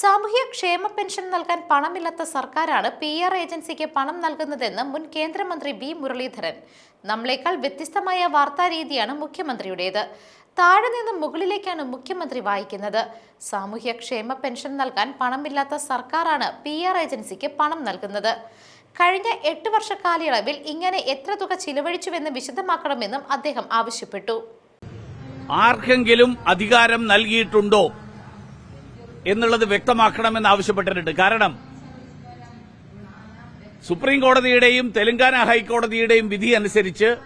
സാമൂഹ്യ ക്ഷേമ പെൻഷൻ നൽകാൻ പണമില്ലാത്ത സർക്കാരാണ് പി ആർ ഏജൻസിക്ക് പണം നൽകുന്നതെന്ന് മുൻ കേന്ദ്രമന്ത്രി വി മുരളീധരൻ. നമ്മളെക്കാൾ വ്യത്യസ്തമായ വാർത്താ രീതിയാണ് മുഖ്യമന്ത്രിയുടേത്. താഴെ നിന്ന് മുകളിലേക്കാണ് മുഖ്യമന്ത്രി വായിക്കുന്നത്. സാമൂഹ്യ ക്ഷേമ പെൻഷൻ നൽകാൻ പണമില്ലാത്ത സർക്കാരാണ് പി ആർ ഏജൻസിക്ക് പണം നൽകുന്നത്. കഴിഞ്ഞ എട്ട് വർഷ കാലയളവിൽ ഇങ്ങനെ എത്ര തുക ചിലവഴിച്ചുവെന്ന് വിശദമാക്കണമെന്നും അദ്ദേഹം ആവശ്യപ്പെട്ടു. ആർക്കെങ്കിലും അധികാരം നൽകിയിട്ടുണ്ടോ? എന്നുള്ളത് വ്യക്തമാക്കണമെന്ന് ആവശ്യപ്പെട്ടിട്ടുണ്ട്. കാരണം സുപ്രീം കോടതിയുടെയും തെലങ്കാന ഹൈക്കോടതിയുടെയും വിധി അനുസരിച്ച്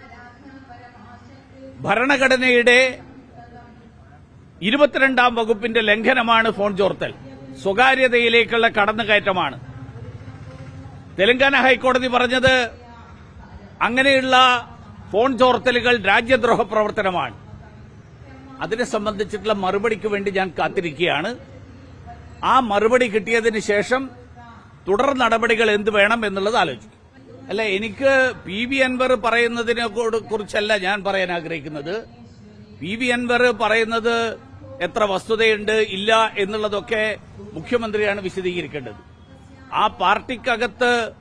ഭരണഘടനയുടെ ഇരുപത്തിരണ്ടാം വകുപ്പിന്റെ ലംഘനമാണ് ഫോൺ ചോർത്തൽ. സ്വകാര്യതയിലേക്കുള്ള കടന്നുകയറ്റമാണ്. തെലങ്കാന ഹൈക്കോടതി പറഞ്ഞത് അങ്ങനെയുള്ള ഫോൺ ചോർത്തലുകൾ രാജ്യദ്രോഹ പ്രവർത്തനമാണ്. അതിനെ സംബന്ധിച്ചിട്ടുള്ള മറുപടിക്ക് വേണ്ടി ഞാൻ കാത്തിരിക്കുകയാണ്. ആ മറുപടി കിട്ടിയതിന് ശേഷം തുടർ നടപടികൾ എന്ത് വേണം എന്നുള്ളത് ആലോചിക്കും. അല്ല എനിക്ക് പി വി അൻവർ പറയുന്നതിനെ കുറിച്ചല്ല ഞാൻ പറയാൻ ആഗ്രഹിക്കുന്നത്. പി വി അൻവർ പറയുന്നത് എത്ര വസ്തുതയുണ്ട് ഇല്ല എന്നുള്ളതൊക്കെ മുഖ്യമന്ത്രിയാണ് വിശദീകരിക്കേണ്ടത്. ആ പാർട്ടിക്കകത്ത്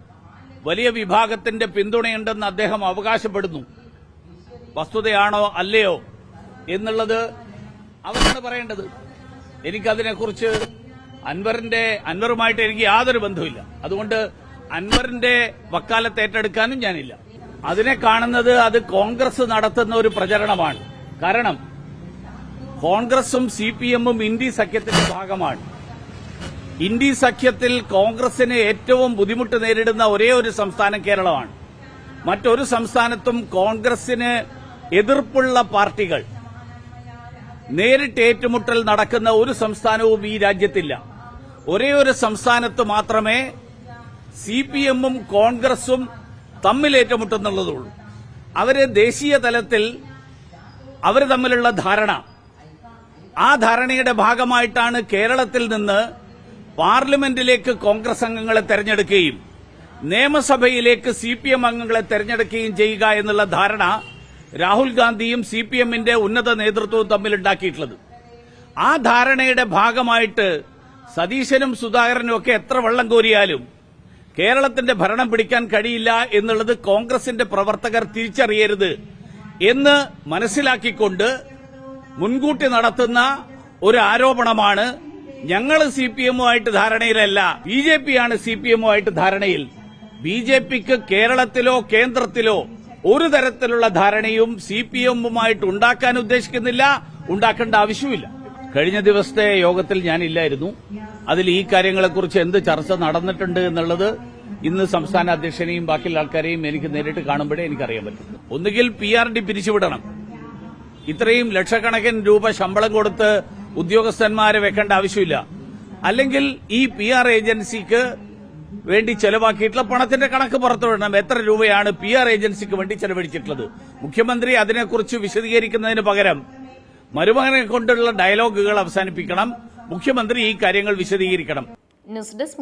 വലിയ വിഭാഗത്തിന്റെ പിന്തുണയുണ്ടെന്ന് അദ്ദേഹം അവകാശപ്പെടുന്നു. വസ്തുതയാണോ അല്ലയോ എന്നുള്ളത് അവരാണ് പറയേണ്ടത്. എനിക്കതിനെക്കുറിച്ച് അൻവറിന്റെ അൻവറുമായിട്ട് എനിക്ക് യാതൊരു ബന്ധവുമില്ല. അതുകൊണ്ട് അൻവറിന്റെ വക്കാലത്ത് ഏറ്റെടുക്കാനും ഞാനില്ല. അതിനെ കാണുന്നത് അത് കോൺഗ്രസ് നടത്തുന്ന ഒരു പ്രചരണമാണ്. കാരണം കോൺഗ്രസും സി പി എമ്മും ഇന്ത്യ സഖ്യത്തിന്റെ ഭാഗമാണ്. ഇന്ത്യ സഖ്യത്തിൽ കോൺഗ്രസിന് ഏറ്റവും ബുദ്ധിമുട്ട് നേരിടുന്ന ഒരേ ഒരു സംസ്ഥാനം കേരളമാണ്. മറ്റൊരു സംസ്ഥാനത്തും കോൺഗ്രസിന് എതിർപ്പുള്ള പാർട്ടികൾ. നേരിട്ട് ഏറ്റുമുട്ടൽ നടക്കുന്ന ഒരു സംസ്ഥാനവും ഈ രാജ്യത്തില്ല. ഒരേ ഒരു സംസ്ഥാനത്ത് മാത്രമേ സി പി എമ്മും കോൺഗ്രസും തമ്മിൽ ഏറ്റുമുട്ടുന്നുള്ളതുള്ളൂ. അവർ ദേശീയ തലത്തിൽ അവർ തമ്മിലുള്ള ധാരണ. ആ ധാരണയുടെ ഭാഗമായിട്ടാണ് കേരളത്തിൽ നിന്ന് പാർലമെന്റിലേക്ക് കോൺഗ്രസ് അംഗങ്ങളെ തെരഞ്ഞെടുക്കുകയും നിയമസഭയിലേക്ക് സി പി എം അംഗങ്ങളെ തെരഞ്ഞെടുക്കുകയും ചെയ്യുക എന്നുള്ള ധാരണ രാഹുൽ ഗാന്ധിയും സി പി എമ്മിന്റെ ഉന്നത നേതൃത്വവും തമ്മിലുണ്ടാക്കിയിട്ടുള്ളത്. ആ ധാരണയുടെ ഭാഗമായിട്ട് സതീശനും സുധാകരനും ഒക്കെ എത്ര വെള്ളം കോരിയാലും കേരളത്തിന്റെ ഭരണം പിടിക്കാൻ കഴിയില്ല എന്നുള്ളത് കോൺഗ്രസിന്റെ പ്രവർത്തകർ തിരിച്ചറിയരുത് എന്ന് മനസ്സിലാക്കിക്കൊണ്ട് മുൻകൂട്ടി നടത്തുന്ന ഒരു ആരോപണമാണ് ഞങ്ങൾ സി പി എമ്മുമായിട്ട് ധാരണയിലല്ല ബി ജെ പിയാണ് സി പി എമ്മുമായിട്ട് ധാരണയിൽ. ബി ജെ പിക്ക് കേരളത്തിലോ കേന്ദ്രത്തിലോ ഒരു തരത്തിലുള്ള ധാരണയും സി പി എമ്മുമായിട്ട് ഉണ്ടാക്കാൻ ഉദ്ദേശിക്കുന്നില്ല ഉണ്ടാക്കേണ്ട ആവശ്യമില്ല കഴിഞ്ഞ ദിവസത്തെ യോഗത്തിൽ ഞാനില്ലായിരുന്നു. അതിൽ ഈ കാര്യങ്ങളെക്കുറിച്ച് എന്ത് ചർച്ച നടന്നിട്ടുണ്ട് എന്നുള്ളത് ഇന്ന് സംസ്ഥാന അധ്യക്ഷനെയും ബാക്കിയുള്ള ആൾക്കാരെയും എനിക്ക് നേരിട്ട് കാണുമ്പോഴേ എനിക്കറിയാൻ പറ്റും ഒന്നുകിൽ പി ആർ ഡി പിരിച്ചുവിടണം. ഇത്രയും ലക്ഷക്കണക്കിന് രൂപ ശമ്പളം കൊടുത്ത് ഉദ്യോഗസ്ഥന്മാരെ വെക്കേണ്ട ആവശ്യമില്ല. അല്ലെങ്കിൽ ഈ പി ആർ ഏജൻസിക്ക് വേണ്ടി ചെലവാക്കിയിട്ടുള്ള പണത്തിന്റെ കണക്ക് പുറത്തുവിടണം എത്ര രൂപയാണ് പി ആർ ഏജൻസിക്ക് വേണ്ടി ചെലവഴിച്ചിട്ടുള്ളത്? മുഖ്യമന്ത്രി അതിനെക്കുറിച്ച് വിശദീകരിക്കുന്നതിന് പകരം മരുമകനെ കൊണ്ടുള്ള ഡയലോഗുകൾ അവസാനിപ്പിക്കണം. മുഖ്യമന്ത്രി ഈ കാര്യങ്ങൾ വിശദീകരിക്കണം. News desk